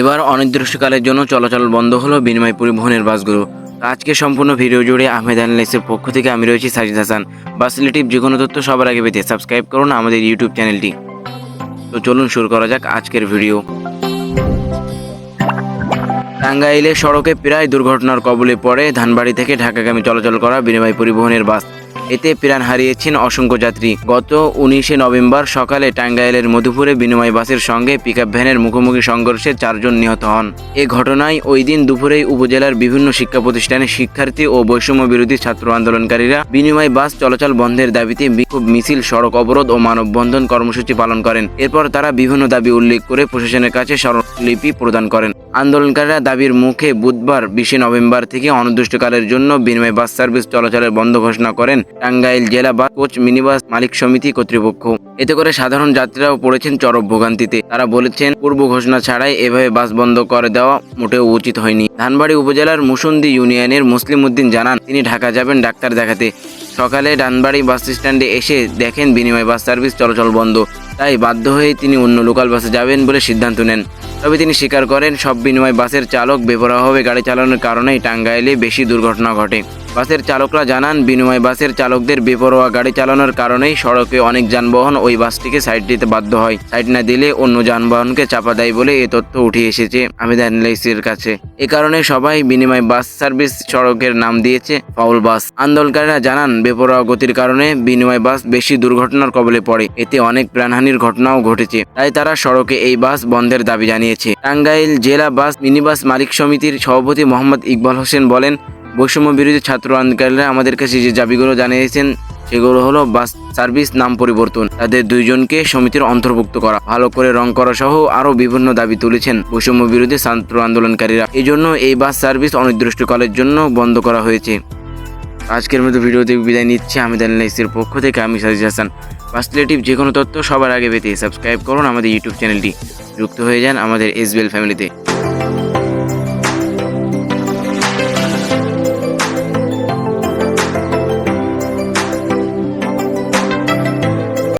এবার অনির্দিষ্টকালের জন্য চলাচল বন্ধ হলো বিনিময় পরিবহনের বাসগুলো। আজকে সম্পূর্ণ ভিডিও জুড়ে আহমেদ অ্যানালাইসের পক্ষ থেকে আমি রয়েছি সাজিদ হাসান। বাস রিলেটিভ যে কোনো তথ্য সবার আগে পেতে সাবস্ক্রাইব করুন আমাদের ইউটিউব চ্যানেলটি। তো চলুন শুরু করা যাক আজকের ভিডিও। টাঙ্গাইলে সড়কে প্রায় দুর্ঘটনার কবলে পড়ে ধানবাড়ি থেকে ঢাকাগামী চলাচল করা বিনিময় পরিবহনের বাস। এতে প্রাণ হারিয়েছেন অসংখ্য যাত্রী। গত উনিশে নভেম্বর সকালে টাঙ্গাইলের মধুপুরে বিনিময় বাসের সঙ্গে পিকআপ ভ্যানের মুখোমুখি সংঘর্ষে চারজন নিহত হন। এ ঘটনায় ওই দিন দুপুরেই উপজেলার বিভিন্ন শিক্ষা প্রতিষ্ঠানের শিক্ষার্থী ও বৈষম্য বিরোধী ছাত্র আন্দোলনকারীরা বিনিময় বাস চলাচল বন্ধের দাবিতে বিক্ষোভ মিছিল, সড়ক অবরোধ ও মানববন্ধন কর্মসূচি পালন করেন। এরপর তারা বিভিন্ন দাবি উল্লেখ করে প্রশাসনের কাছে স্মারকলিপি প্রদান করেন। আন্দোলনকারীরা দাবির মুখে বুধবার বিশে নভেম্বর থেকে অনির্দিষ্টকালের জন্য বিনিময় বাস সার্ভিস চলাচলের বন্ধ ঘোষণা করেন টাঙ্গাইল জেলা বাস কোচ মিনিবাস মালিক সমিতি কর্তৃপক্ষ। এতে করে সাধারণ যাত্রীরাও পড়েছেন চরম ভোগান্তিতে। তারা বলেছেন, পূর্ব ঘোষণা ছাড়াই এভাবে বাস বন্ধ করে দেওয়া মোটেও উচিত হয়নি। ধানবাড়ি উপজেলার মুসন্দি ইউনিয়নের মুসলিম উদ্দিন জানান, তিনি ঢাকা যাবেন ডাক্তার দেখাতে। সকালে ডানবাড়ি বাস স্ট্যান্ডে এসে দেখেন বিনিময় বাস সার্ভিস চলাচল বন্ধ। তাই বাধ্য হয়ে তিনি অন্য লোকাল বাসে যাবেন বলে সিদ্ধান্ত নেন। তবে তিনি স্বীকার করেন, সব বিনিময় বাসের চালক বেপরোয়াভাবে গাড়ি চালানোর কারণেই টাঙ্গাইলে বেশি দুর্ঘটনা ঘটে। বাসের চালকরা জানান, বিনিময় বাসের চালকদের বেপরোয়া গাড়ি চালানোর কারণেই সড়কে অনেক যানবাহন ওই বাসটিকে সাইড দিতে বাধ্য হয়। সাইড না দিলে অন্য যানবাহনকে চাপা দেয় বলে এ তথ্য উঠে এসেছে আমিদ অ্যানালাইসির কাছে। এ কারণে সবাই বিনিময় বাস সার্ভিস সড়কের নাম দিয়েছে ফাউল বাস। আন্দোলনকারীরা জানান, বেপরোয়া গতির কারণে বিনিময় বাস বেশি দুর্ঘটনার কবলে পড়ে। এতে অনেক প্রাণহানির ঘটনাও ঘটেছে। তাই তারা সড়কে এই বাস বন্ধের দাবি জানিয়েছে। টাঙ্গাইল জেলা বাস মিনিবাস মালিক সমিতির সভাপতি মোহাম্মদ ইকবাল হোসেন বলেন বৈষম্য বিরোধী ছাত্র আন্দোলনকারীরা আমাদের কাছে যে দাবিগুলো জানিয়েছেন, সেগুলো হলো বাস সার্ভিস নাম পরিবর্তন। তাদের দুইজনকে সমিতির অন্তর্ভুক্ত করা। ভালো করে রং করা সহ আরও বিভিন্ন দাবি তুলেছেন বৈষম্য বিরোধী ছাত্র আন্দোলনকারীরা। এই জন্য এই বাস সার্ভিস অনির্দিষ্টকালের জন্য বন্ধ করা হয়েছে। আজকের মতো ভিডিওতে বিদায় নিচ্ছে। আমি দানিলাইসের পক্ষ থেকে আমি সাজিদ হাসান। বাস রিলেটিভ যে কোনো তথ্য সবার আগে পেতে সাবস্ক্রাইব করুন আমাদের ইউটিউব চ্যানেলটি। যুক্ত হয়ে যান আমাদের এসবিএল ফ্যামিলিতে।